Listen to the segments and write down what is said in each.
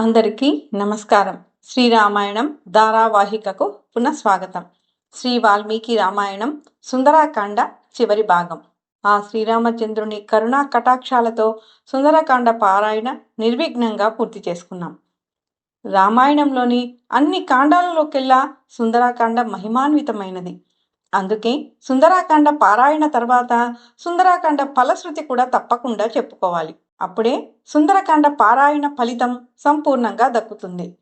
అందరికీ నమస్కారం. శ్రీరామాయణం ధారావాహికకు పునఃస్వాగతం. శ్రీ వాల్మీకి రామాయణం సుందరాకాండ చివరి భాగం. ఆ శ్రీరామచంద్రుని కరుణా కటాక్షాలతో సుందరకాండ పారాయణ నిర్విఘ్నంగా పూర్తి చేసుకున్నాం. రామాయణంలోని అన్ని కాండాలలోకెల్లా సుందరాకాండ మహిమాన్వితమైనది. అందుకే సుందరాకాండ పారాయణ తర్వాత సుందరాకాండ ఫలశ్రుతి కూడా తప్పకుండా చెప్పుకోవాలి. అప్పుడే సుందరకాండ పారాయణ ఫలితం సంపూర్ణంగా దక్కుతుంది.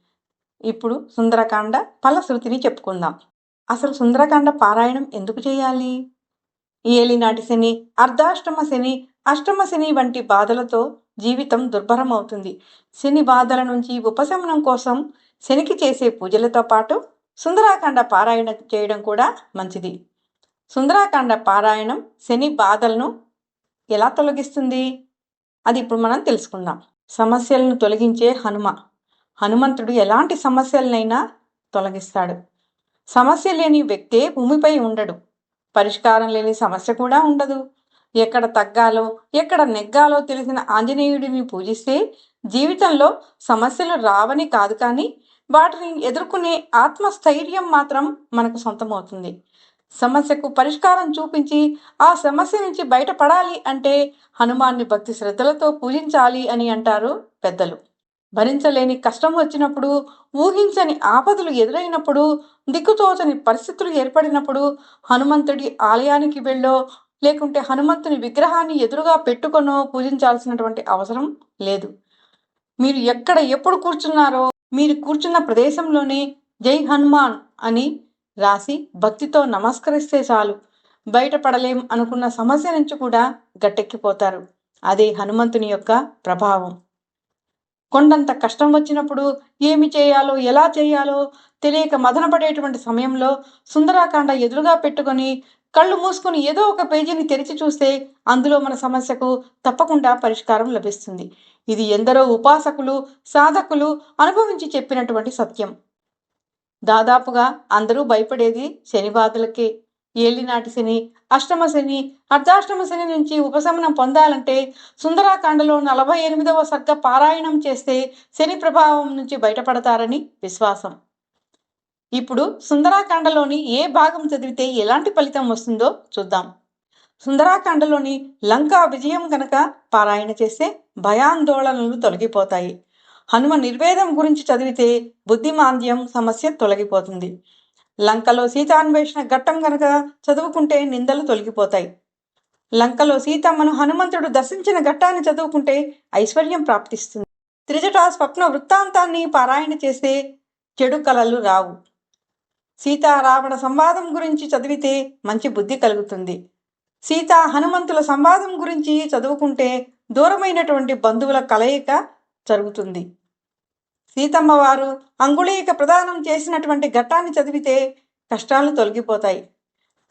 ఇప్పుడు సుందరకాండ ఫలశ్రుతిని చెప్పుకుందాం. అసలు సుందరకాండ పారాయణం ఎందుకు చేయాలి? ఏలినాటి శని అర్ధాష్టమ శని అష్టమ శని వంటి బాధలతో జీవితం దుర్భరమవుతుంది. శని బాధల నుంచి ఉపశమనం కోసం శనికి చేసే పూజలతో పాటు సుందరాకాండ పారాయణ చేయడం కూడా మంచిది. సుందరాకాండ పారాయణం శని బాధలను ఎలా తొలగిస్తుంది? అది ఇప్పుడు మనం తెలుసుకుందాం. సమస్యలను తొలగించే హనుమ. హనుమంతుడు ఎలాంటి సమస్యలనైనా తొలగిస్తాడు. సమస్య లేని వ్యక్తే భూమిపై ఉండడు. పరిష్కారం లేని సమస్య కూడా ఉండదు. ఎక్కడ తగ్గాలో ఎక్కడ నెగ్గాలో తెలిసిన ఆంజనేయుడిని పూజిస్తే జీవితంలో సమస్యలు రావని కాదు కానీ వాటిని ఎదుర్కొనే ఆత్మస్థైర్యం మాత్రం మనకు సొంతమవుతుంది. సమస్యకు పరిష్కారం చూపించి ఆ సమస్య నుంచి బయటపడాలి అంటే హనుమాన్ని భక్తి శ్రద్ధలతో పూజించాలి అని అంటారు పెద్దలు. భరించలేని కష్టం వచ్చినప్పుడు ఊహించని ఆపదలు ఎదురైనప్పుడు దిక్కుతోచని పరిస్థితులు ఏర్పడినప్పుడు హనుమంతుడి ఆలయానికి వెళ్ళో లేకుంటే హనుమంతుని విగ్రహాన్ని ఎదురుగా పెట్టుకొనో పూజించాల్సినటువంటి అవసరం లేదు. మీరు ఎక్కడ ఎప్పుడు కూర్చున్నారో మీరు కూర్చున్న ప్రదేశంలోనే జై హనుమాన్ అని రాసి భక్తితో నమస్కరిస్తే చాలు. బయటపడలేం అనుకున్న సమస్య నుంచి కూడా గట్టెక్కిపోతారు. అదే హనుమంతుని యొక్క ప్రభావం. కొండంత కష్టం వచ్చినప్పుడు ఏమి చేయాలో ఎలా చేయాలో తెలియక మదనపడేటువంటి సమయంలో సుందరాకాండ ఎదురుగా పెట్టుకొని కళ్ళు మూసుకుని ఏదో ఒక పేజీని తెరిచి చూస్తే అందులో మన సమస్యకు తప్పకుండా పరిష్కారం లభిస్తుంది. ఇది ఎందరో ఉపాసకులు సాధకులు అనుభవించి చెప్పినటువంటి సత్యం. దాదాపుగా అందరూ భయపడేది శని బాధలకే. ఏలినాటి శని అష్టమ శని అర్ధాష్టమ శని నుంచి ఉపశమనం పొందాలంటే సుందరాకాండలో నలభై ఎనిమిదవ సర్గ పారాయణం చేస్తే శని ప్రభావం నుంచి బయటపడతారని విశ్వాసం. ఇప్పుడు సుందరాకాండలోని ఏ భాగం చదివితే ఎలాంటి ఫలితం వస్తుందో చూద్దాం. సుందరాకాండలోని లంకా విజయం గనక పారాయణ చేస్తే భయాందోళనలు తొలగిపోతాయి. హనుమ నిర్వేదం గురించి చదివితే బుద్ధిమాంద్యం సమస్య తొలగిపోతుంది. లంకలో సీతాన్వేషణ ఘట్టం కనుక చదువుకుంటే నిందలు తొలగిపోతాయి. లంకలో సీతమ్మను హనుమంతుడు దర్శించిన ఘట్టాన్ని చదువుకుంటే ఐశ్వర్యం ప్రాప్తిస్తుంది. త్రిజట స్వప్న వృత్తాంతాన్ని పారాయణ చేస్తే చెడు కలలు రావు. సీతారావణ సంవాదం గురించి చదివితే మంచి బుద్ధి కలుగుతుంది. సీత హనుమంతుల సంవాదం గురించి చదువుకుంటే దూరమైనటువంటి బంధువుల కలయిక జరుగుతుంది. సీతమ్మ వారు అంగుళీక ప్రదానం చేసినటువంటి ఘట్టాన్ని చదివితే కష్టాలు తొలగిపోతాయి.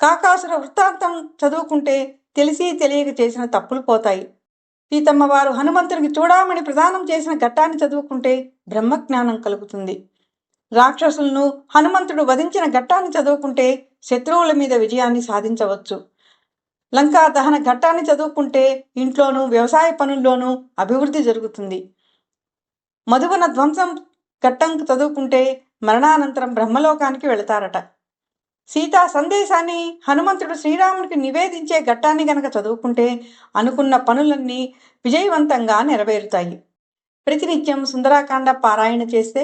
కాకాసుర వృత్తాంతం చదువుకుంటే తెలిసి తెలియక చేసిన తప్పులు పోతాయి. సీతమ్మవారు హనుమంతునికి చూడమని ప్రదానం చేసిన ఘట్టాన్ని చదువుకుంటే బ్రహ్మజ్ఞానం కలుగుతుంది. రాక్షసులను హనుమంతుడు వధించిన ఘట్టాన్ని చదువుకుంటే శత్రువుల మీద విజయాన్ని సాధించవచ్చు. లంకా దహన ఘట్టాన్ని చదువుకుంటే ఇంట్లోనూ వ్యవసాయ పనుల్లోనూ అభివృద్ధి జరుగుతుంది. మధువన ధ్వంసం ఘట్టం చదువుకుంటే మరణానంతరం బ్రహ్మలోకానికి వెళతారట. సీతా సందేశాన్ని హనుమంతుడు శ్రీరామునికి నివేదించే ఘట్టాన్ని గనక చదువుకుంటే అనుకున్న పనులన్నీ విజయవంతంగా నెరవేరుతాయి. ప్రతినిత్యం సుందరాకాండ పారాయణ చేస్తే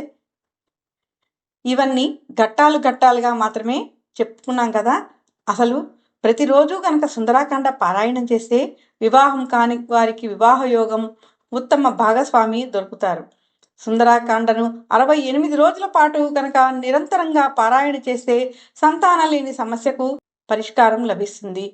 ఇవన్నీ ఘట్టాలు ఘట్టాలుగా మాత్రమే చెప్పుకున్నాం కదా. అసలు ప్రతిరోజు కనుక సుందరాకాండ పారాయణం చేస్తే వివాహం కాని వారికి వివాహ యోగం ఉత్తమ భాగస్వామి దొరుకుతారు. సుందరాకాండను అరవై ఎనిమిది రోజుల పాటు కనుక నిరంతరంగా పారాయణ చేస్తే సంతాన లేని సమస్యకు పరిష్కారం లభిస్తుంది.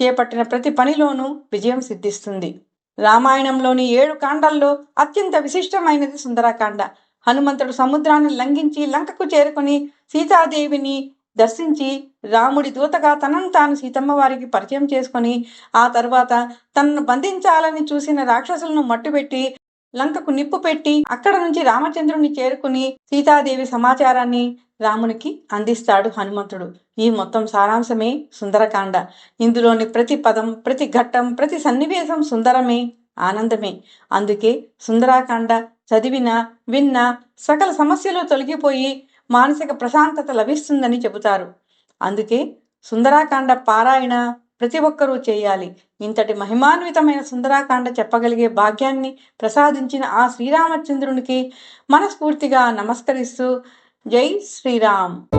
చేపట్టిన ప్రతి పనిలోనూ విజయం సిద్ధిస్తుంది. రామాయణంలోని ఏడు కాండాల్లో అత్యంత విశిష్టమైనది సుందరాకాండ. హనుమంతుడు సముద్రాన్ని లంఘించి లంకకు చేరుకుని సీతాదేవిని దర్శించి రాముడి దూతగా తనను తాను సీతమ్మ వారికి పరిచయం చేసుకొని ఆ తర్వాత తనను బంధించాలని చూసిన రాక్షసులను మట్టుబెట్టి లంకకు నిప్పు పెట్టి అక్కడ నుంచి రామచంద్రుని చేరుకుని సీతాదేవి సమాచారాన్ని రామునికి అందిస్తాడు హనుమంతుడు. ఈ మొత్తం సారాంశమే సుందరకాండ. ఇందులోని ప్రతి పదం ప్రతి ఘట్టం ప్రతి సన్నివేశం సుందరమే ఆనందమే. అందుకే సుందరాకాండ చదివినా విన్నా సకల సమస్యలు తొలగిపోయి మానసిక ప్రశాంతత లభిస్తుందని చెబుతారు. అందుకే సుందరాకాండ పారాయణ ప్రతి ఒక్కరూ చేయాలి. ఇంతటి మహిమాన్వితమైన సుందరాకాండ చెప్పగలిగే భాగ్యాన్ని ప్రసాదించిన ఆ శ్రీరామచంద్రునికి మనస్ఫూర్తిగా నమస్కరిస్తూ జై శ్రీరామ్.